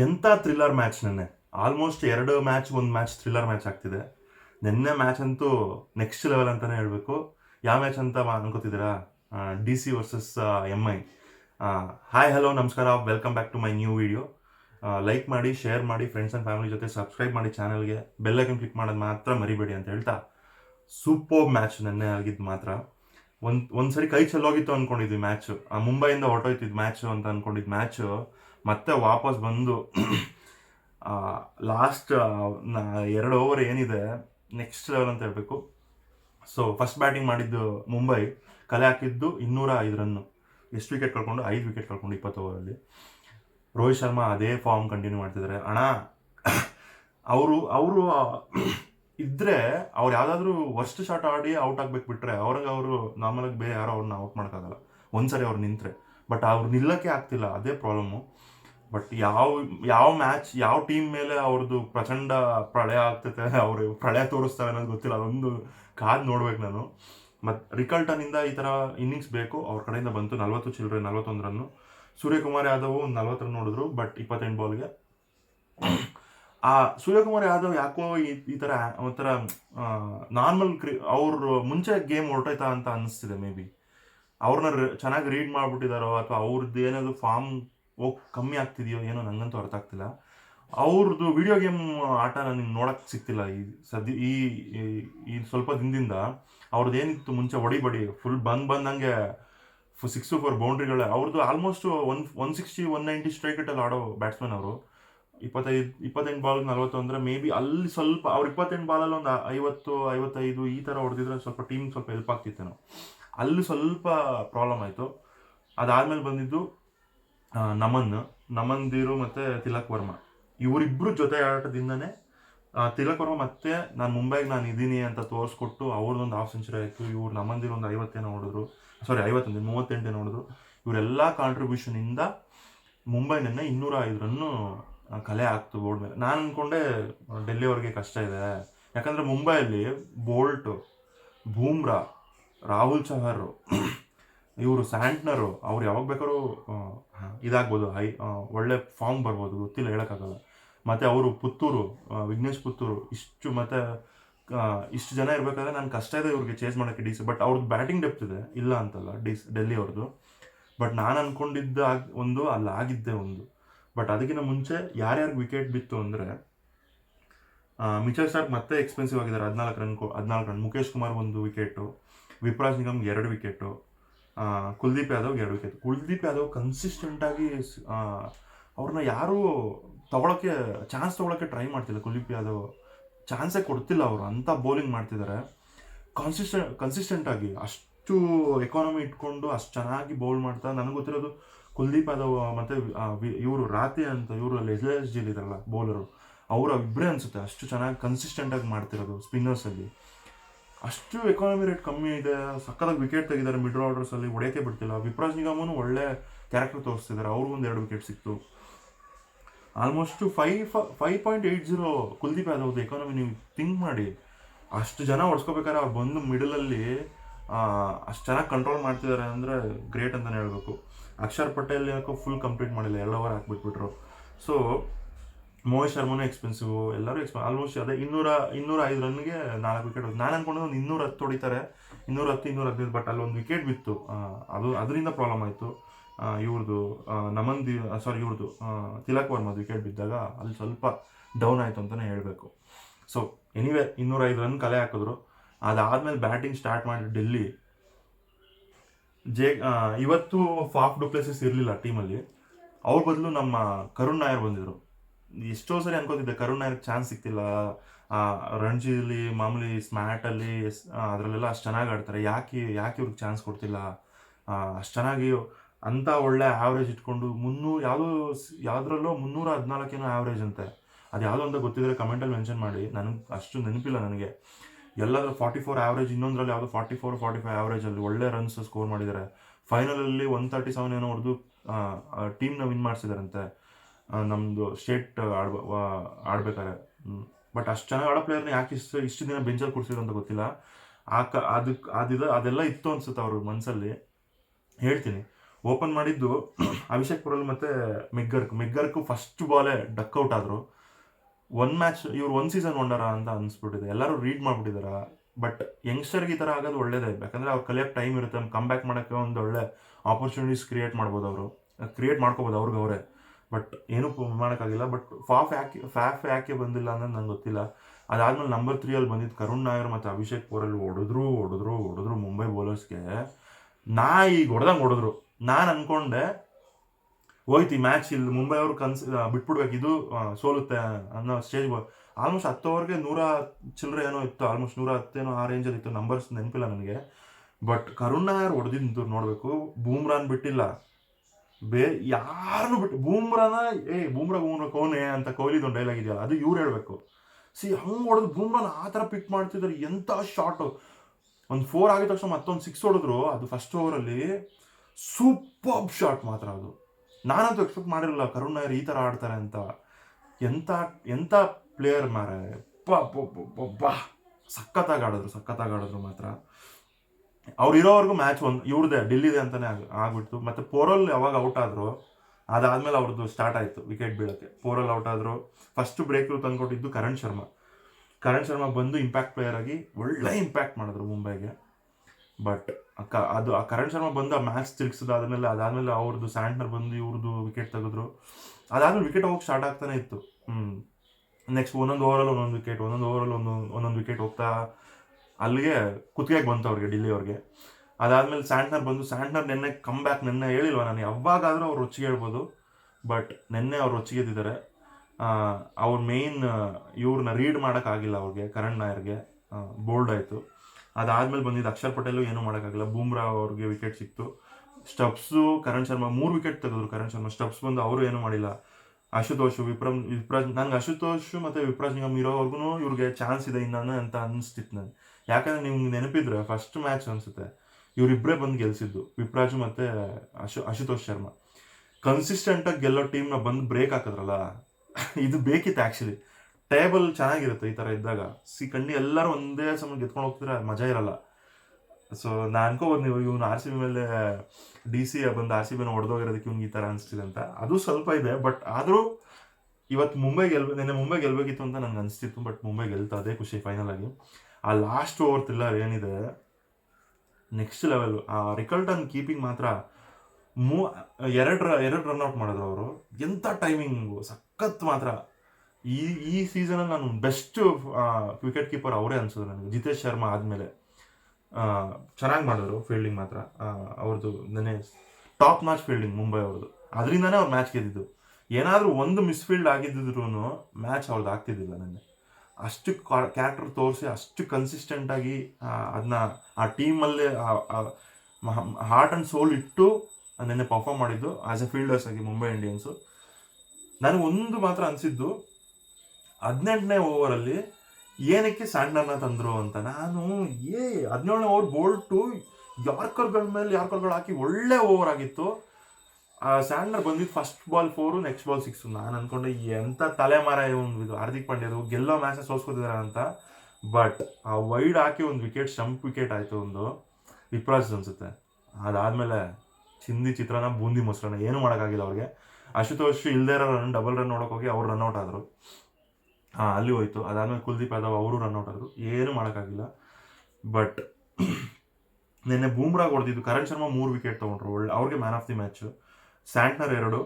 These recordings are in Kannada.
ಎಂಥ ಥ್ರಿಲ್ಲರ್ ಮ್ಯಾಚ್ ನೆನ್ನೆ? ಆಲ್ಮೋಸ್ಟ್ ಎರಡು ಮ್ಯಾಚ್ ಒಂದು ಮ್ಯಾಚ್ ಥ್ರಿಲ್ಲರ್ ಮ್ಯಾಚ್ ಆಗ್ತಿದೆ. ನಿನ್ನೆ ಮ್ಯಾಚ್ ಅಂತೂ ನೆಕ್ಸ್ಟ್ ಲೆವೆಲ್ ಅಂತಲೇ ಹೇಳಬೇಕು. ಯಾವ ಮ್ಯಾಚ್ ಅಂತ ಅನ್ಕೋತಿದ್ದೀರಾ? D C versus M I hi hello ನಮಸ್ಕಾರ. Welcome back to my new video like ಮಾಡಿ ಶೇರ್ ಮಾಡಿ ಫ್ರೆಂಡ್ಸ್ ಆ್ಯಂಡ್ ಫ್ಯಾಮಿಲಿ ಜೊತೆ ಸಬ್ಸ್ಕ್ರೈಬ್ ಮಾಡಿ ಚಾನಲ್ಗೆ ಬೆಲ್ಲೈಕನ್ ಕ್ಲಿಕ್ ಮಾಡೋದು ಮಾತ್ರ ಮರಿಬೇಡಿ ಅಂತ ಹೇಳ್ತಾ ಸೂಪರ್ ಮ್ಯಾಚ್ ನೆನ್ನೆ ಆಗಿದ್ದು ಮಾತ್ರ. ಒಂದು, ಒಂದ್ಸರಿ ಕೈ ಚೆಲ್ಲೋಗಿತ್ತು ಅಂದ್ಕೊಂಡಿದ್ವಿ ಮ್ಯಾಚು ಮುಂಬೈಯಿಂದ ಹೊರಟೋಯ್ತಿದ್ದು ಮ್ಯಾಚು ಅಂತ ಅಂದ್ಕೊಂಡಿದ್ದು ಮ್ಯಾಚ್ ಮತ್ತೆ ವಾಪಸ್ ಬಂದು ಲಾಸ್ಟ್ ಎರಡು ಓವರ್ ಏನಿದೆ ನೆಕ್ಸ್ಟ್ ಲೆವೆಲ್ ಅಂತ ಹೇಳಬೇಕು. ಸೊ ಫಸ್ಟ್ ಬ್ಯಾಟಿಂಗ್ ಮಾಡಿದ್ದು ಮುಂಬೈ ಕಲೆ ಹಾಕಿದ್ದು ಇನ್ನೂರ ಐದು ರನ್ನು ಎಷ್ಟು ವಿಕೆಟ್ ಕಳ್ಕೊಂಡು, ಐದು ವಿಕೆಟ್ ಕಳ್ಕೊಂಡು ಇಪ್ಪತ್ತು ಓವರಲ್ಲಿ ರೋಹಿತ್ ಶರ್ಮಾ ಅದೇ ಫಾರ್ಮ್ ಕಂಟಿನ್ಯೂ ಮಾಡ್ತಿದ್ದಾರೆ ಅಣ್ಣ, ಅವರು ಅವರು ಇದ್ದರೆ ಅವ್ರು ಯಾವುದಾದ್ರೂ ವರ್ಸ್ಟ್ ಶಾಟ್ ಆಡಿ ಔಟ್ ಆಗ್ಬೇಕು ಬಿಟ್ರೆ, ಅವ್ರಿಗೆ ಅವರು ನಾರ್ಮಲಾಗಿ ಬೇರೆ ಯಾರೋ ಅವ್ರನ್ನ ಔಟ್ ಮಾಡೋಕ್ಕಾಗಲ್ಲ. ಒಂದ್ಸರಿ ಅವ್ರು ನಿಂತರೆ. ಬಟ್ ಅವ್ರು ನಿಲ್ಲಕ್ಕೆ ಆಗ್ತಿಲ್ಲ, ಅದೇ ಪ್ರಾಬ್ಲಮ್ಮು ಬಟ್ ಯಾವ ಯಾವ ಮ್ಯಾಚ್ ಯಾವ ಟೀಮ್ ಮೇಲೆ ಅವ್ರದ್ದು ಪ್ರಚಂಡ ಪ್ರಳಯ ಆಗ್ತೈತೆ, ಅವರು ಪ್ರಳಯ ತೋರಿಸ್ತಾರೆ ಅನ್ನೋದು ಗೊತ್ತಿಲ್ಲ, ಅದೊಂದು ಕಾದ್ ನೋಡ್ಬೇಕು ನಾನು. ಮತ್ತು ರಿಕಲ್ಟನಿಂದ ಈ ಥರ ಇನ್ನಿಂಗ್ಸ್ ಬೇಕು, ಅವ್ರ ಕಡೆಯಿಂದ ಬಂತು ನಲ್ವತ್ತು ಚಿಲ್ಲರೆ ನಲ್ವತ್ತೊಂದು ರನ್ನು. ಸೂರ್ಯಕುಮಾರ್ ಯಾದವ್ ಒಂದು ನಲ್ವತ್ತು ನೋಡಿದ್ರು ಬಟ್ ಇಪ್ಪತ್ತೆಂಟು ಬಾಲ್ಗೆ ಆ ಸೂರ್ಯಕುಮಾರ್ ಯಾದವ್ ಯಾಕೋ ಈ ಈ ಥರ ಒಂಥರ ನಾರ್ಮಲ್ ಕ್ರಿ ಅವರು ಮುಂಚೆ ಗೇಮ್ ಹೊರಟೈತಾ ಅಂತ ಅನಿಸ್ತಿದೆ ಮೇ ಬಿ ಅವ್ರನ್ನ ಚೆನ್ನಾಗಿ ರೀಡ್ ಮಾಡ್ಬಿಟ್ಟಿದಾರೋ, ಅಥವಾ ಅವ್ರದ್ದು ಏನಾದ್ರು ಫಾರ್ಮ್ ಹೋಗಿ ಕಮ್ಮಿ ಆಗ್ತಿದೆಯೋ ಏನೋ ನನಗಂತೂ ಅರ್ಥ ಆಗ್ತಿಲ್ಲ. ಅವ್ರದ್ದು ವಿಡಿಯೋ ಗೇಮ್ ಆಟ ನನಗೆ ನೋಡೋಕ್ಕೆ ಸಿಗ್ತಿಲ್ಲ. ಈ ಸದ್ಯ ಈ, ಈ- ಸ್ವಲ್ಪ ದಿನದಿಂದ ಅವ್ರದ್ದು ಏನಿತ್ತು ಮುಂಚೆ ಒಡಿ ಬಡಿ ಫುಲ್ ಬಂದ್ ಬಂದಂಗೆ ಸಿಕ್ಸ್ ಫೋರ್ ಬೌಂಡ್ರಿಗಳೇ ಅವ್ರದ್ದು almost one one sixty one ninety strike ಅಲ್ಲಿ ಆಡೋ ಬ್ಯಾಟ್ಸ್ಮನ್ ಅವರು. ಇಪ್ಪತ್ತೈದು, ಇಪ್ಪತ್ತೆಂಟು ಬಾಲ್ ನಲ್ವತ್ತು ಅಂದರೆ ಮೇ ಬಿ ಅಲ್ಲಿ ಸ್ವಲ್ಪ, ಅವ್ರು ಇಪ್ಪತ್ತೆಂಟು ಬಾಲಲ್ಲಿ ಒಂದು ಐವತ್ತು, ಐವತ್ತೈದು ಈ ಥರ ಹೊಡೆದಿದ್ರೆ ಸ್ವಲ್ಪ ಟೀಮ್ ಸ್ವಲ್ಪ ಹೆಲ್ಪ್ ಆಗ್ತಿತ್ತೇನೋ. ಅಲ್ಲಿ ಸ್ವಲ್ಪ ಪ್ರಾಬ್ಲಮ್ ಆಯಿತು. ಅದಾದಮೇಲೆ ಬಂದಿದ್ದು ನಮನ್ ನಮನ್ ಮತ್ತು ತಿಲಕ್ ವರ್ಮ. ಇವರಿಬ್ಬರು ಜೊತೆ ಆಟದಿಂದನೇ ತಿಲಕ್ ವರ್ಮ ಮತ್ತೆ ನಾನು ಮುಂಬೈಗೆ ನಾನು ಇದ್ದೀನಿ ಅಂತ ತೋರಿಸ್ಕೊಟ್ಟು ಅವ್ರದ್ದೊಂದು ಹಾಫ್ ಸೆಂಚುರಿ ಆಯಿತು. ಇವ್ರು ನಮ್ಮಂದಿರು ದೀರ್ ಒಂದು ಐವತ್ತೇನೋ ನೋಡಿದ್ರು. ಸಾರಿ ಐವತ್ತೊಂದು ಮೂವತ್ತೆಂಟೇನೋ ನೋಡಿದ್ರು. ಇವರೆಲ್ಲ ಕಾಂಟ್ರಿಬ್ಯೂಷನಿಂದ ಮುಂಬೈ ನೆನ್ನೆ ಇನ್ನೂರ ಐದು ರನ್ನು ಕಲೆ ಆಗ್ತು ಬೋರ್ಡ್ ಮೇಲೆ. ನಾನು ಅಂದ್ಕೊಂಡೆ ಡೆಲ್ಲಿವರೆಗೆ ಕಷ್ಟ ಇದೆ. ಯಾಕಂದ್ರೆ ಮುಂಬೈಯಲ್ಲಿ ಬೋಲ್ಟು, ಬೂಮ್ರಾ, ರಾಹುಲ್ ಚಹರ್ ಇವರು ಸ್ಯಾಂಟ್ನರು, ಅವ್ರು ಯಾವಾಗ ಬೇಕಾದ್ರೂ ಇದಾಗ್ಬೋದು. ಹೈ ಒಳ್ಳೆ ಫಾರ್ಮ್ ಬರ್ಬೋದು, ಗೊತ್ತಿಲ್ಲ, ಹೇಳೋಕ್ಕಾಗಲ್ಲ. ಮತ್ತು ಅವರು ಪುತ್ತೂರು ವಿಘ್ನೇಶ್ ಪುತ್ತೂರು, ಇಷ್ಟು ಮತ್ತು ಇಷ್ಟು ಜನ ಇರಬೇಕಾದ್ರೆ ನಾನು ಕಷ್ಟ ಇದೆ ಇವ್ರಿಗೆ ಚೇಸ್ ಮಾಡೋಕ್ಕೆ ಡಿ ಸಿ ಬಟ್ ಅವ್ರದ್ದು ಬ್ಯಾಟಿಂಗ್ ಡೆಪ್ತ್ ಇದೆ. ಇಲ್ಲ ಅಂತಲ್ಲ ಡಿ ಡೆಲ್ಲಿ ಅವ್ರದ್ದು ಬಟ್ ನಾನು ಅಂದ್ಕೊಂಡಿದ್ದ ಒಂದು ಅಲ್ಲಿ, ಆಗಿದ್ದೆ ಒಂದು. ಬಟ್ ಅದಕ್ಕಿಂತ ಮುಂಚೆ ಯಾರ್ಯಾರಿಗೆ ವಿಕೆಟ್ ಬಿತ್ತು ಅಂದರೆ ಮಿಚಲ್ ಸ್ಟಾರ್ಕ್ ಮತ್ತೆ ಎಕ್ಸ್ಪೆನ್ಸಿವ್ ಆಗಿದ್ದಾರೆ. ಹದಿನಾಲ್ಕು ರನ್ ಹದಿನಾಲ್ಕು ರನ್ ಮುಖೇಶ್ ಕುಮಾರ್ ಒಂದು ವಿಕೆಟು ವಿಪ್ರಾಜ್ ನಿಗಮ್ಗೆ ಎರಡು ವಿಕೆಟು ಕುಲ್ದೀಪ್ ಯಾದವ್ ಎರಡು ವಿಕೆಟ್ ಕುಲ್ದೀಪ್ ಯಾದವ್ ಕನ್ಸಿಸ್ಟೆಂಟ್ ಆಗಿ ಸ್- ಆ, ಅವ್ರನ್ನ ಯಾರೂ ತಗೊಳಕ್ಕೆ ಚಾನ್ಸ್ ತಗೊಳಕ್ಕೆ ಟ್ರೈ ಮಾಡ್ತಿಲ್ಲ. ಕುಲ್ದೀಪ್ ಯಾದವ್ ಚಾನ್ಸೇ ಕೊಡ್ತಿಲ್ಲ ಅವರು. ಅಂಥ ಬೌಲಿಂಗ್ ಮಾಡ್ತಿದ್ದಾರೆ ಕನ್ಸಿಸ್ಟ ಕನ್ಸಿಸ್ಟೆಂಟ್ ಆಗಿ ಅಷ್ಟು ಎಕಾನಮಿ ಇಟ್ಕೊಂಡು ಅಷ್ಟು ಚೆನ್ನಾಗಿ ಬೌಲ್ ಮಾಡ್ತಾ ನನಗೆ ಗೊತ್ತಿರೋದು ಕುಲ್ದೀಪ್ ಯಾದವ್ ಮತ್ತು ಇವರು ರಾತಿ ಅಂತ ಇವರು ಎಸ್ ಎಸ್ ಬೌಲರು ಅವರ. ಇಬ್ಬರೇ ಅನ್ಸುತ್ತೆ ಅಷ್ಟು ಚೆನ್ನಾಗಿ ಕನ್ಸಿಸ್ಟೆಂಟ್ ಆಗಿ ಮಾಡ್ತಿರೋದು ಸ್ಪಿನ್ನರ್ಸ್ ಅಲ್ಲಿ ಅಷ್ಟು ಎಕಾನಮಿ ರೇಟ್ ಕಮ್ಮಿ ಇದೆ. ಸಕ್ಕತ್ತಾಗಿ ವಿಕೆಟ್ ತೆಗಿದ್ದಾರೆ ಮಿಡ್ಲ್ ಆರ್ಡರ್ಸ್ ಅಲ್ಲಿ. ಒಡೆಯಕ್ಕೆ ಬಿಡ್ತಿಲ್ಲ. ವಿಪ್ರಾಜ್ ನಿಗಮನು ಒಳ್ಳೆ ಕ್ಯಾರೆಕ್ಟರ್ ತೋರಿಸ್ತಿದ್ದಾರೆ ಅವ್ರಿಗೊಂದು ಎರಡು ವಿಕೆಟ್ ಸಿಕ್ತು. Almost five five point eight zero Kuldeep ಯಾದವ್ದು economy ನೀವು ಥಿಂಕ್ ಮಾಡಿ. ಅಷ್ಟು ಜನ ಹೊಡ್ಸ್ಕೋಬೇಕಾದ್ರೆ ಅವ್ರು ಬಂದು ಮಿಡಲಲ್ಲಿ ಅಷ್ಟು ಚೆನ್ನಾಗಿ ಕಂಟ್ರೋಲ್ ಮಾಡ್ತಿದ್ದಾರೆ ಅಂದರೆ ಗ್ರೇಟ್ ಅಂತಲೇ ಹೇಳ್ಬೇಕು. ಅಕ್ಷರ್ ಪಟೇಲ್ ಯಾಕೋ ಫುಲ್ ಕಂಪ್ಲೀಟ್ ಮಾಡಿಲ್ಲ. ಎರಡು ಓವರ್ ಹಾಕ್ಬಿಟ್ಬಿಟ್ರು. ಸೊ ಮೋಹಿತ್ ಶರ್ಮನು ಎಕ್ಸ್ಪೆನ್ಸಿವ್ ಎಲ್ಲರೂ ಎಕ್ಸ್ಪೆನ್ ಆಲ್ಮೋಸ್ಟ್ ಅದೇ ಇನ್ನೂರ ಇನ್ನೂರ ಐದು ರನ್ಗೆ ನಾಲ್ಕು ವಿಕೆಟ್ ನಾನು ಅನ್ಕೊಂಡೆ ಒಂದು ಇನ್ನೂರ ಹತ್ತು ಹೊಡಿತಾರೆ. ಇನ್ನೂರ ಹತ್ತು, ಇನ್ನೂರ ಹದಿನೈದು ಬಟ್ ಅಲ್ಲಿ ಒಂದು ವಿಕೆಟ್ ಬಿತ್ತು ಅದು, ಅದರಿಂದ ಪ್ರಾಬ್ಲಮ್ ಆಯಿತು. ಇವ್ರದ್ದು ನಮನ್ ದಿ ಸಾರಿ ಇವ್ರದ್ದು ತಿಲಕ್ ವರ್ಮದ್ ವಿಕೆಟ್ ಬಿದ್ದಾಗ ಅಲ್ಲಿ ಸ್ವಲ್ಪ ಡೌನ್ ಆಯಿತು ಅಂತಲೇ ಹೇಳಬೇಕು. ಸೊ ಎನಿವೇ ಇನ್ನೂರ ಐದು ರನ್ ಕಲೆ ಹಾಕಿದ್ರು. ಅದಾದಮೇಲೆ ಬ್ಯಾಟಿಂಗ್ ಸ್ಟಾರ್ಟ್ ಮಾಡಿ ಡೆಲ್ಲಿ ಜೇ ಇವತ್ತು ಫಾಫ್ ಡುಪ್ಲೆಸಿಸ್ ಇರಲಿಲ್ಲ ಟೀಮಲ್ಲಿ ಅವ್ರ ಬದಲು ನಮ್ಮ ಕರುಣ್ ನಾಯರ್ ಬಂದಿದ್ರು. ಎಷ್ಟೋ ಸರಿ ಅನ್ಕೋತಿದ್ದೆ ಕರುಣ್ ನಾಯಕ್ ಚಾನ್ಸ್ ಸಿಕ್ತಿಲ್ಲ. ಆ, ರಣಜಿಲಿ ಮಾಮೂಲಿ ಸ್ಮ್ಯಾಟಲ್ಲಿ ಅದರಲ್ಲೆಲ್ಲ ಅಷ್ಟು ಚೆನ್ನಾಗಿ ಆಡ್ತಾರೆ. ಯಾಕೆ ಯಾಕೆ ಇವ್ರಿಗೆ ಚಾನ್ಸ್ ಕೊಡ್ತಿಲ್ಲ? ಅಷ್ಟು ಚೆನ್ನಾಗಿ ಅಂಥ ಒಳ್ಳೆ ಆವ್ರೇಜ್ ಇಟ್ಕೊಂಡು ಮುನ್ನೂರು ಯಾವುದೋ ಯಾವುದ್ರಲ್ಲೋ ಮುನ್ನೂರ ಹದಿನಾಲ್ಕೇನೋ ಆವ್ರೇಜ್ ಅಂತೆ. ಅದು ಯಾವುದೋ ಅಂತ ಗೊತ್ತಿದ್ರೆ ಕಮೆಂಟಲ್ಲಿ ಮೆನ್ಷನ್ ಮಾಡಿ. ನನಗೆ ಅಷ್ಟು ನೆನಪಿಲ್ಲ ನನಗೆ. ಎಲ್ಲಾದ್ರೂ ಫಾರ್ಟಿ ಫೋರ್ ಆವ್ರೇಜ್ ಇನ್ನೊಂದರಲ್ಲಿ ಯಾವುದೋ ಫಾರ್ಟಿ ಫೋರ್ ಫಾರ್ಟಿ ಫೈವ್ ಆವ್ರೇಜಲ್ಲಿ ಒಳ್ಳೆ ರನ್ಸ್ ಸ್ಕೋರ್ ಮಾಡಿದ್ದಾರೆ ಫೈನಲಲ್ಲಿ ಒನ್ ತರ್ಟಿ ಸೆವೆನ್ ಏನೋ ಹೊಡೆದು ಟೀಮ್ನ ವಿನ್ ಮಾಡಿಸಿದಾರಂತೆ. ನಮ್ಮದು ಸ್ಟೇಟ್ ಆಡ್ಬ ಆಡ್ಬೇಕಾದ್ರೆ. ಬಟ್ ಅಷ್ಟು ಚೆನ್ನಾಗಿ ಆಡೋ ಪ್ಲೇಯರ್ನ ಯಾಕೆ ಇಷ್ಟು ಇಷ್ಟು ದಿನ ಬೆಂಚಲ್ಲಿ ಕೂರಿಸಿದ್ರು ಅಂತ ಗೊತ್ತಿಲ್ಲ. ಆ ಕ ಅದಕ್ಕೆ ಅದಿದ ಅದೆಲ್ಲ ಇತ್ತು ಅನ್ಸುತ್ತೆ ಅವ್ರ ಮನಸ್ಸಲ್ಲಿ ಹೇಳ್ತೀನಿ. ಓಪನ್ ಮಾಡಿದ್ದು ಅಭಿಷೇಕ್ ಪುರಲ್ ಮತ್ತೆ ಮೆಗ್ಗರ್ಕ್. ಮೆಗ್ಗರ್ಕ್ ಫಸ್ಟ್ ಬಾಲೇ ಡಕ್ ಔಟ್ ಆದ್ರು. ಒನ್ ಮ್ಯಾಚ್ ಇವ್ರು ಒನ್ ಸೀಸನ್ ಹೊಂಡಾರ ಅಂತ ಅನ್ಸ್ಬಿಟ್ಟಿದೆ. ಎಲ್ಲರೂ ರೀಡ್ ಮಾಡ್ಬಿಟ್ಟಿದಾರ. ಬಟ್ ಯಂಗ್ಸ್ಟರ್ಗೆ ಈ ಥರ ಆಗೋದು ಒಳ್ಳೇದೇ. ಯಾಕಂದರೆ ಅವ್ರು ಕಲಿಯೋಕೆ ಟೈಮ್ ಇರುತ್ತೆ. ಕಮ್ ಬ್ಯಾಕ್ ಮಾಡೋಕ್ಕೆ ಒಂದು ಒಳ್ಳೆ ಆಪರ್ಚುನಿಟೀಸ್ ಕ್ರಿಯೇಟ್ ಮಾಡ್ಬೋದು ಅವರು. ಕ್ರಿಯೇಟ್ ಮಾಡ್ಕೋಬೋದು ಅವ್ರಿಗೆ ಅವರೇ. ಬಟ್ ಏನೂ ಮಾಡೋಕ್ಕಾಗಿಲ್ಲ. ಬಟ್ ಫಾಫ್ ಯಾಕೆ ಫ್ಯಾಫ್ ಯಾಕೆ ಬಂದಿಲ್ಲ ಅನ್ನೋದು ನಂಗೆ ಗೊತ್ತಿಲ್ಲ. ಅದಾದ್ಮೇಲೆ ನಂಬರ್ ತ್ರೀಯಲ್ಲಿ ಬಂದಿದ್ದು ಕರುಣ್ ನಾಯರ್ ಮತ್ತು ಅಭಿಷೇಕ್ ಪೋರಲ್ಲಿ ಹೊಡೆದ್ರು ಹೊಡೆದ್ರು ಹೊಡೆದ್ರು ಮುಂಬೈ ಬೌಲರ್ಸ್ಗೆ ನಾ ಈಗ ಹೊಡೆದಂಗೆ ಹೊಡೆದ್ರು. ನಾನು ಅಂದ್ಕೊಂಡೆ ಹೋಯ್ತು ಈ ಮ್ಯಾಚ್ ಇಲ್ಲಿ ಮುಂಬೈ ಅವ್ರು ಕನ್ಸ್ ಬಿಟ್ಬಿಡ್ಬೇಕು. ಇದು ಸೋಲುತ್ತೆ ಅನ್ನೋ ಸ್ಟೇಜ್ ಆಲ್ಮೋಸ್ಟ್ ಹತ್ತೋವರೆಗೆ ನೂರ ಚಿಲ್ಲರೆ ಏನೋ ಇತ್ತು. ಆಲ್ಮೋಸ್ಟ್ ನೂರ ಹತ್ತೇನೋ ಆ ರೇಂಜಲ್ಲಿ ಇತ್ತು. ನಂಬರ್ಸ್ ನೆನಪಿಲ್ಲ ನನಗೆ. ಬಟ್ ಕರುಣ್ ನಾಯರ್ ಹೊಡೆದಿದ್ದು ನೋಡಬೇಕು. ಬೂಮ್ರಾನ್ ಬಿಟ್ಟಿಲ್ಲ. ಬೇ ಯಾರನ್ನು ಬಿಟ್ಟು, ಬೂಮ್ರಾನ, ಏ, ಬೂಮ್ರಾ ಬೂಮ್ರಾ, ಕೋನೆ ಅಂತ ಕೊಹ್ಲಿದೊಂದು ಡೈಲಾಗ್ ಇದೆಯಲ್ಲ, ಅದು ಇವ್ರು ಹೇಳಬೇಕು. ಸಿ ಹಂಗೆ ಹೊಡೆದು ಬೂಮ್ರಾನ ಆ ಥರ ಪಿಕ್ ಮಾಡ್ತಿದ್ದಾರೆ ಎಂಥ ಶಾರ್ಟು ಒಂದು ಫೋರ್ ಆಗಿದ ತಕ್ಷಣ ಮತ್ತೊಂದು ಸಿಕ್ಸ್ ಹೊಡೆದ್ರು, ಅದು ಫಸ್ಟ್ ಓವರಲ್ಲಿ ಸೂಪರ್ ಶಾಟ್ ಮಾತ್ರ ಅದು. ನಾನಂತೂ ಎಕ್ಸ್ಪೆಕ್ಟ್ ಮಾಡಿರಲಿಲ್ಲ ಕರುಣ್ ನಾಯರ್ ಈ ಥರ ಆಡ್ತಾರೆ ಅಂತ. ಎಂಥ ಎಂಥ ಪ್ಲೇಯರ್ ಮಾರೆ. ಬಾ ಸಖತ್ತಾಗಿ ಆಡಿದ್ರು ಸಖತ್ತಾಗಿ ಆಡಿದ್ರು ಮಾತ್ರ. ಅವ್ರು ಇರೋವರೆಗೂ ಮ್ಯಾಚ್ ಒಂದು, ಇವ್ರದೇ, ಡೆಲ್ಲಿದೆ ಅಂತಾನೆ ಆಗ್, ಆಗ್ಬಿಡ್ತು. ಮತ್ತೆ ಪೋರಲ್ ಯಾವಾಗ ಔಟ್ ಆದ್ರು, ಅದಾದ್ಮೇಲೆ ಅವ್ರದ್ದು ಸ್ಟಾರ್ಟ್ ಆಯಿತು ವಿಕೆಟ್ ಬೀಳಕ್ಕೆ. ಪೋರಲ್ ಔಟ್ ಆದ್ರು ಫಸ್ಟ್ ಬ್ರೇಕ್ ತಂದುಕೊಟ್ಟಿದ್ದು ಕರಣ್ ಶರ್ಮಾ. ಕರಣ್ ಶರ್ಮಾ ಬಂದು ಇಂಪ್ಯಾಕ್ಟ್ ಪ್ಲೇಯರ್ ಆಗಿ ಒಳ್ಳೆ ಇಂಪ್ಯಾಕ್ಟ್ ಮಾಡಿದ್ರು ಮುಂಬೈಗೆ. ಬಟ್ ಅದು, ಆ ಕರಣ್ ಶರ್ಮಾ ಬಂದು ಆ ಮ್ಯಾಚ್ ತಿರ್ಗಿಸಿದಾದ್ಮೇಲೆ, ಅದಾದ್ಮೇಲೆ ಅವ್ರದ್ದು ಸ್ಯಾಂಟ್ನರ್ ಬಂದು ಇವ್ರದ್ದು ವಿಕೆಟ್ ತೆಗೆದ್ರು. ಅದಾದ್ಮೇಲೆ ವಿಕೆಟ್ ಹೋಗಿ ಸ್ಟಾರ್ಟ್ ಆಗ್ತಾನೆ ಇತ್ತು. ಹ್ಮ್. ನೆಕ್ಸ್ಟ್ ಒಂದೊಂದು ಓವರಲ್ಲಿ ಒಂದೊಂದು ವಿಕೆಟ್ ಒಂದೊಂದು ಓವರಲ್ಲಿ ಒಂದೊಂದು ಒಂದೊಂದು ವಿಕೆಟ್ ಹೋಗ್ತಾ ಅಲ್ಲಿಗೆ ಕುತ್ತಿಗೆಗೆ ಬಂತು ಅವ್ರಿಗೆ, ಡಿಲ್ಲಿ ಅವ್ರಿಗೆ. ಅದಾದ್ಮೇಲೆ ಸ್ಯಾಂಟ್ನರ್ ಬಂದು ಸ್ಯಾಂಟ್ನರ್ ನಿನ್ನೆ ಕಮ್ ಬ್ಯಾಕ್ ನಿನ್ನೆ ಹೇಳಿಲ್ವ ನಾನು? ಯಾವಾಗಾದರೂ ಅವ್ರು ರೊಚ್ಚಿಗೆ ಹೇಳ್ಬೋದು ಬಟ್ ನಿನ್ನೆ ಅವ್ರು ರೊಚ್ಚಿಗೆದ್ದಿದ್ದಾರೆ ಅವ್ರ ಮೇಯ್ನ್ ಇವ್ರನ್ನ ರೀಡ್ ಮಾಡೋಕ್ಕಾಗಿಲ್ಲ ಅವ್ರಿಗೆ, ಕರಣ್ ನಾಯರ್ಗೆ. ಬೋಲ್ಡ್ ಆಯಿತು. ಅದಾದ್ಮೇಲೆ ಬಂದಿದ್ದು ಅಕ್ಷರ್ ಪಟೇಲು, ಏನೂ ಮಾಡೋಕ್ಕಾಗಿಲ್ಲ ಬೂಮ್ರಾ ಅವ್ರಿಗೆ ವಿಕೆಟ್ ಸಿಕ್ತು. ಸ್ಟಪ್ಸು ಕರಣ್ ಶರ್ಮಾ, ಮೂರು ವಿಕೆಟ್ ತೆಗೆದ್ರು ಕರಣ್ ಶರ್ಮಾ. ಸ್ಟಪ್ಸ್ ಬಂದು ಅವರು ಏನೂ ಮಾಡಿಲ್ಲ. ಅಶುತೋಷ್, ವಿಪ್ರಮ್, ವಿಪ್ರಾಜ್, ನಂಗೆ ಅಶುತೋಷ್ ಮತ್ತು ವಿಪ್ರಾಜ್ ನಿಗಮ್ ಇರೋವರೆಗೂ ಇವ್ರಿಗೆ ಚಾನ್ಸ್ ಇದೆ ಇನ್ನಾನು ಅಂತ ಅನಿಸ್ತಿತ್ತು ನನಗೆ ಯಾಕಂದ್ರೆ ನಿಮ್ಗೆ ನೆನಪಿದ್ರೆ ಫಸ್ಟ್ ಮ್ಯಾಚ್ ಅನ್ಸುತ್ತೆ. ಇವರಿಬ್ಬರೇ ಬಂದು ಗೆಲ್ಸಿದ್ದು. ವಿಪ್ರಾಜು ಮತ್ತೆ ಅಶು, ಅಶುತೋಷ್ ಶರ್ಮಾ. ಕನ್ಸಿಸ್ಟೆಂಟಾಗಿ ಗೆಲ್ಲೋ ಟೀಮ್ನ ಬಂದು ಬ್ರೇಕ್ ಹಾಕಿದ್ರಲ್ಲ, ಇದು ಬೇಕಿತ್ತು ಆ್ಯಕ್ಚುಲಿ ಟೇಬಲ್ ಚೆನ್ನಾಗಿರುತ್ತೆ ಈ ಥರ ಇದ್ದಾಗ. ಸಿ ಕಣ್ಣಿ ಎಲ್ಲರೂ ಒಂದೇ ಸಮ ಗೆತ್ಕೊಂಡು ಹೋಗ್ತಿದ್ರೆ ಮಜಾ ಇರಲ್ಲ. ಸೊ ನಾ ಅನ್ಕೋಬೋದು ನೀವು, ಇವ್ನು ಆರ್ ಸಿ ಬಿ ಮೇಲೆ ಡಿ ಸಿ ಬಂದು ಆರ್ ಸಿ ಬಿನ ಹೊಡೆದೋಗಿರೋದಕ್ಕೆ ಇವ್ನಿಗೆ ಈ ಥರ ಅನಿಸ್ತಿದೆ ಅಂತ. ಅದು ಸ್ವಲ್ಪ ಇದೆ ಬಟ್ ಆದರೂ ಇವತ್ತು ಮುಂಬೈ ಗೆಲ್ಬೇಕು ನೆನ್ನೆ ಮುಂಬೈ ಗೆಲ್ಬೇಕಿತ್ತು ಅಂತ ನಂಗೆ ಅನಿಸ್ತಿತ್ತು ಬಟ್ ಮುಂಬೈ ಗೆಲ್ತಾ ಅದೇ ಖುಷಿ ಫೈನಲ್ ಆಗಿ. ಆ ಲಾಸ್ಟ್ ಓವರ್ ಥ್ರಿಲ್ಲರ್ ಏನಿದೆ ನೆಕ್ಸ್ಟ್ ಲೆವೆಲ್ ಆ ರಿಕಲ್ಟನ್ ಕೀಪಿಂಗ್ ಮಾತ್ರ ಮೂ, ಎರಡು ಎರಡು ರನ್ಔಟ್ ಮಾಡಿದ್ರು ಅವರು. ಎಂಥ ಟೈಮಿಂಗು ಸಖತ್ ಮಾತ್ರ. ಈ ಈ ಸೀಸನಲ್ಲಿ ನಾನು ಬೆಸ್ಟ್ ವಿಕೆಟ್ ಕೀಪರ್ ಅವರೇ ಅನಿಸಿದ್ರು ನನಗೆ. ಜಿತೇಶ್ ಶರ್ಮಾ ಆದಮೇಲೆ ಚೆನ್ನಾಗಿ ಮಾಡಿದ್ರು ಫೀಲ್ಡಿಂಗ್ ಮಾತ್ರ. ಅವ್ರದ್ದು ನೆನೆ ಟಾಪ್ ಮ್ಯಾಚ್ ಫೀಲ್ಡಿಂಗ್ ಮುಂಬೈ ಅವ್ರದ್ದು ಅದರಿಂದನೇ ಅವ್ರು ಮ್ಯಾಚ್ ಗೆದ್ದಿದ್ದು. ಏನಾದರೂ ಒಂದು ಮಿಸ್ಫೀಲ್ಡ್ ಆಗಿದ್ದಿದ್ರು ಮ್ಯಾಚ್ ಅವ್ರದ್ದು ಆಗ್ತಿದ್ದಿಲ್ಲ ನನಗೆ ಅಷ್ಟು ಕ್ಯಾರೆಕ್ಟರ್ ತೋರಿಸಿ ಅಷ್ಟು ಕನ್ಸಿಸ್ಟೆಂಟಾಗಿ ಅದನ್ನ ಆ ಟೀಮಲ್ಲಿ ಹಾರ್ಟ್ ಆ್ಯಂಡ್ ಸೋಲ್ ಇಟ್ಟು ನೆನ್ನೆ ಪರ್ಫಾರ್ಮ್ ಮಾಡಿದ್ದು ಆಸ್ ಎ ಫೀಲ್ಡರ್ಸ್ ಆಗಿ ಮುಂಬೈ ಇಂಡಿಯನ್ಸು ನನಗೊಂದು ಮಾತ್ರ ಅನಿಸಿದ್ದು, ಹದಿನೆಂಟನೇ ಓವರಲ್ಲಿ ಏನಕ್ಕೆ ಸ್ಯಾಂಡರ್ನ ತಂದರು ಅಂತ ನಾನು ಏ ಹದಿನೇಳನೇ ಓವರ್ ಬೋಲ್ಟು ಯಾರ್ಕರ್ಗಳ ಮೇಲೆ ಯಾರ್ಕರ್ಗಳು ಹಾಕಿ ಒಳ್ಳೆ ಓವರ್ ಆಗಿತ್ತು. ಆ ಸ್ಯಾಂಡ್ನರ್ ಬಂದಿದ್ದು first ball four next ball six ನಾನು ಅನ್ಕೊಂಡೆ ಎಂಥ ತಲೆಮಾರ ಒಂದು ಇದು ಹಾರ್ದಿಕ್ ಪಾಂಡ್ಯದು ಗೆಲ್ಲೋ ಮ್ಯಾಚ್ ಸೋಸ್ಕೋತಿದ್ದಾರೆ ಅಂತ. ಬಟ್ ಆ ವೈಡ್ ಹಾಕಿ ಒಂದು ವಿಕೆಟ್ ಸ್ಟಂಪ್ ವಿಕೆಟ್ ಆಯಿತು ಒಂದು. ವಿಪ್ರಾಸ್ ಅನ್ಸುತ್ತೆ. ಅದಾದಮೇಲೆ ಚಿಂದಿ ಚಿತ್ರನ, ಬೂಂದಿ ಮೊಸರನ್ನ ಏನು ಮಾಡೋಕ್ಕಾಗಿಲ್ಲ ಅವ್ರಿಗೆ. ಅಶುತೋಷ್ ಇಲ್ದೇ ಇರೋ ರನ್ ಡಬಲ್ ರನ್ ನೋಡೋಕೆ ಹೋಗಿ ಅವ್ರು ರನ್ಔಟ್ ಆದರು. ಹಾಂ ಅಲ್ಲಿ ಹೋಯ್ತು. ಅದಾದಮೇಲೆ ಕುಲ್ದೀಪ್ ಯಾದವ್ ಅವರು ರನ್ಔಟ್ ಆದರು. ಏನು ಮಾಡೋಕ್ಕಾಗಿಲ್ಲ. ಬಟ್ ನಿನ್ನೆ ಬೂಮ್ರಾ ಹೊಡೆದಿದ್ದು ಕರಣ್ ಶರ್ಮಾ ಮೂರು ವಿಕೆಟ್ ತೊಗೊಂಡ್ರು. ಒಳ್ಳೆ ಅವ್ರಿಗೆ man of the match Santner ಎರಡು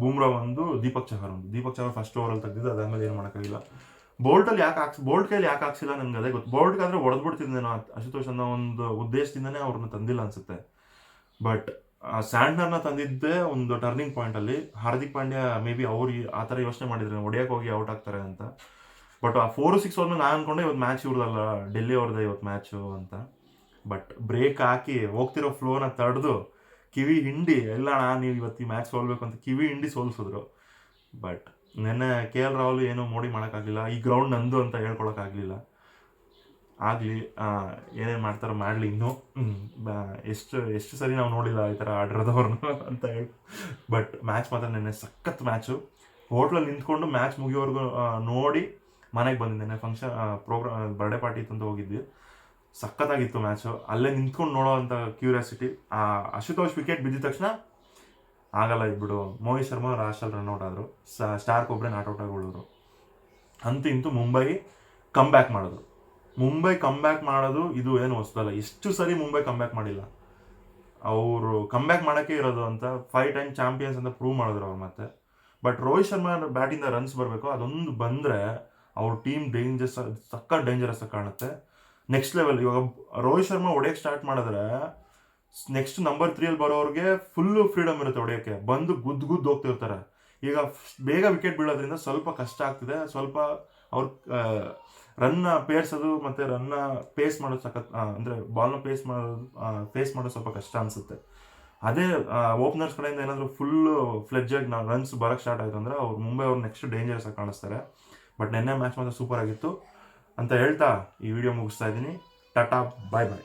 ಬೂಮ್ರಾ ಒಂದು, ದೀಪಕ್ ಚಹರ್ ಒಂದು. ದೀಪಕ್ ಚಹರ್ ಫಸ್ಟ್ ಓವರಲ್ಲಿ ತೆಗೆದಿದ್ದು, ಅದಾದ್ಮೇಲೆ ಏನು ಮಾಡೋಕ್ಕಾಗಿಲ್ಲ. ಬೋಲ್ಟಲ್ಲಿ ಯಾಕೆ ಹಾಕ್ಸ್ ಬೋಲ್ಟ್ ಕೈಲಿ ಯಾಕೆ ಹಾಕ್ಸಿಲ್ಲ ನನಗೆ ಅದೇ ಗೊತ್ತು ಬೋಲ್ಟ್ಗಾದ್ರೆ ಹೊಡೆದ್ಬಿಡ್ತಿದ್ದೇನೋ ಅಶುತೋಷ್ ಅನ್ನೋ ಒಂದು ಉದ್ದೇಶದಿಂದನೇ ಅವ್ರನ್ನ ತಂದಿಲ್ಲ ಅನ್ಸುತ್ತೆ. ಬಟ್ ಸ್ಯಾಂಡ್ನರ್ನ ತಂದಿದ್ದೇ ಒಂದು ಟರ್ನಿಂಗ್ ಪಾಯಿಂಟಲ್ಲಿ ಹಾರ್ದಿಕ್ ಪಾಂಡ್ಯ ಮೇ ಬಿ ಅವ್ರು ಆ ಥರ ಯೋಚನೆ ಮಾಡಿದ್ರೆ ಒಡೆಯಕ್ಕೆ ಹೋಗಿ ಔಟ್ ಆಗ್ತಾರೆ ಅಂತ. ಬಟ್ ಆ ಫೋರ್ ಸಿಕ್ಸ್ ಅವ್ರನ್ನ ನಾನು ಅನ್ಕೊಂಡೆ ಇವತ್ತು ಮ್ಯಾಚ್ ಇವ್ರದಲ್ಲ, ಡೆಲ್ಲಿ ಅವ್ರದ್ದೇ ಇವತ್ತು ಮ್ಯಾಚು ಅಂತ. ಬಟ್ ಬ್ರೇಕ್ ಹಾಕಿ ಹೋಗ್ತಿರೋ ಫ್ಲೋನ ತಡೆದು ಕಿವಿ ಹಿಂಡಿ, ಎಲ್ಲ ನೀವು ಇವತ್ತು ಈ ಮ್ಯಾಚ್ ಸೋಲ್ಬೇಕು ಅಂತ ಕಿವಿ ಹಿಂಡಿ ಸೋಲ್ಸಿದ್ರು. ಬಟ್ ನೆನ್ನೆ ಕೆ ಎಲ್ ರಾಹುಲ್ ಏನು ಮೋಡಿ ಮಾಡೋಕ್ಕಾಗಲಿಲ್ಲ, ಈ ಗ್ರೌಂಡ್ ನಂದು ಅಂತ ಹೇಳ್ಕೊಳಕ್ಕಾಗಲಿಲ್ಲ. ಆಗಲಿ ಏನೇನು ಮಾಡ್ತಾರೋ ಮಾಡಲಿ ಇನ್ನೂ. ಎಷ್ಟು ಎಷ್ಟು ಸರಿ ನಾವು ನೋಡಿಲ್ಲ ಈ ಥರ ಆಡಿರೋದವ್ರನ್ನ ಅಂತ ಹೇಳಿ ಬಟ್ ಮ್ಯಾಚ್ ಮಾತ್ರ ನೆನ್ನೆ ಸಖತ್ ಮ್ಯಾಚು ಹೋಟ್ಲಲ್ಲಿ ನಿಂತ್ಕೊಂಡು ಮ್ಯಾಚ್ ಮುಗಿಯೋವರೆಗೂ ನೋಡಿ ಮನೆಗೆ ಬಂದಿದ್ದೇನೆ ಫಂಕ್ಷನ್ ಪ್ರೋಗ್ರಾಮ್ ಬರ್ಡೇ ಪಾರ್ಟಿ ತಂದು ಹೋಗಿದ್ವಿ. ಸಖತ್ತಾಗಿತ್ತು ಮ್ಯಾಚು ಅಲ್ಲೇ ನಿಂತ್ಕೊಂಡು ನೋಡೋ ಕ್ಯೂರಿಯಾಸಿಟಿ ಕ್ಯೂರಿಯಾಸಿಟಿ ಅಶುತೋಷ್ ವಿಕೆಟ್ ಬಿದ್ದಿದ ತಕ್ಷಣ ಆಗಲ್ಲ ಇದ್ಬಿಡು. ಮೋಹಿತ್ ಶರ್ಮಾ ರಾಶಲ್ ರನ್ಔಟ್ ಆದರು. ಸ್ಟಾರ್ಕ್ ಒಬ್ಬರೇ ನಾಟ್ ಔಟ್ ಆಗೋಳಿದ್ರು ಅಂತೂ ಇಂತೂ ಮುಂಬೈ ಕಮ್ ಬ್ಯಾಕ್ ಮಾಡೋದು. ಮುಂಬೈ ಕಮ್ ಬ್ಯಾಕ್ ಮಾಡೋದು ಇದು ಏನು ಹೊಸದಲ್ಲ. ಎಷ್ಟು ಸರಿ ಮುಂಬೈ ಕಮ್ ಬ್ಯಾಕ್ ಮಾಡಿಲ್ಲ. ಅವರು ಕಮ್ ಬ್ಯಾಕ್ ಮಾಡೋಕ್ಕೆ ಇರೋದು ಅಂತ ಫೈವ್ ಟೈಮ್ ಚಾಂಪಿಯನ್ಸ್ ಅಂತ ಪ್ರೂವ್ ಮಾಡಿದ್ರು ಅವ್ರು ಮತ್ತೆ. ಬಟ್ ರೋಹಿತ್ ಶರ್ಮಾ ಬ್ಯಾಟಿಂದ ರನ್ಸ್ ಬರಬೇಕು. ಅದೊಂದು ಬಂದರೆ ಅವ್ರ ಟೀಮ್ ಡೇಂಜರ್ಸ್ ಸಕ್ಕ ಡೇಂಜರಸ್ ಕಾಣುತ್ತೆ. ನೆಕ್ಸ್ಟ್ ಲೆವೆಲ್ ಇವಾಗ ರೋಹಿತ್ ಶರ್ಮಾ ಹೊಡೆಯಕ್ಕೆ ಸ್ಟಾರ್ಟ್ ಮಾಡಿದ್ರೆ ನೆಕ್ಸ್ಟ್ ನಂಬರ್ ತ್ರೀಯಲ್ಲಿ ಬರೋರಿಗೆ ಫುಲ್ಲು ಫ್ರೀಡಮ್ ಇರುತ್ತೆ ಹೊಡೆಯೋಕ್ಕೆ. ಬಂದು ಗುದ್ದು ಗುದ್ದು ಹೋಗ್ತಿರ್ತಾರೆ. ಈಗ ಬೇಗ ವಿಕೆಟ್ ಬೀಳೋದ್ರಿಂದ ಸ್ವಲ್ಪ ಕಷ್ಟ ಆಗ್ತಿದೆ. ಸ್ವಲ್ಪ ಅವ್ರ ರನ್ನ ಪೇರ್ಸೋದು ಮತ್ತು ರನ್ನ ಪೇಸ್ ಮಾಡೋದು ಸಖತ್ ಅಂದರೆ ಬಾಲ್ನ ಪೇಸ್ ಮಾಡೋದು ಪೇಸ್ ಮಾಡೋದು ಸ್ವಲ್ಪ ಕಷ್ಟ ಅನಿಸುತ್ತೆ. ಅದೇ ಓಪನರ್ಸ್ ಕಡೆಯಿಂದ ಏನಾದರೂ ಫುಲ್ಲು ಫ್ಲೆಡ್ಜಾಗಿ ನಾವು ರನ್ಸ್ ಬರೋಕ್ಕೆ ಸ್ಟಾರ್ಟ್ ಆಯ್ತು ಅಂದರೆ ಅವ್ರು ಮುಂಬೈ ಅವ್ರು ನೆಕ್ಸ್ಟ್ ಡೇಂಜರಸ್ ಆಗಿ ಕಾಣಿಸ್ತಾರೆ. ಬಟ್ ನಿನ್ನೆ ಮ್ಯಾಚ್ ಮಾತ್ರ ಸೂಪರ್ ಆಗಿತ್ತು. ಅಂತ ಹೇಳ್ತಾ ಈ ವಿಡಿಯೋ ಮುಗಿಸ್ತಾ ಇದ್ದೀನಿ. ಟಾಟಾ ಬಾಯ್ ಬಾಯ್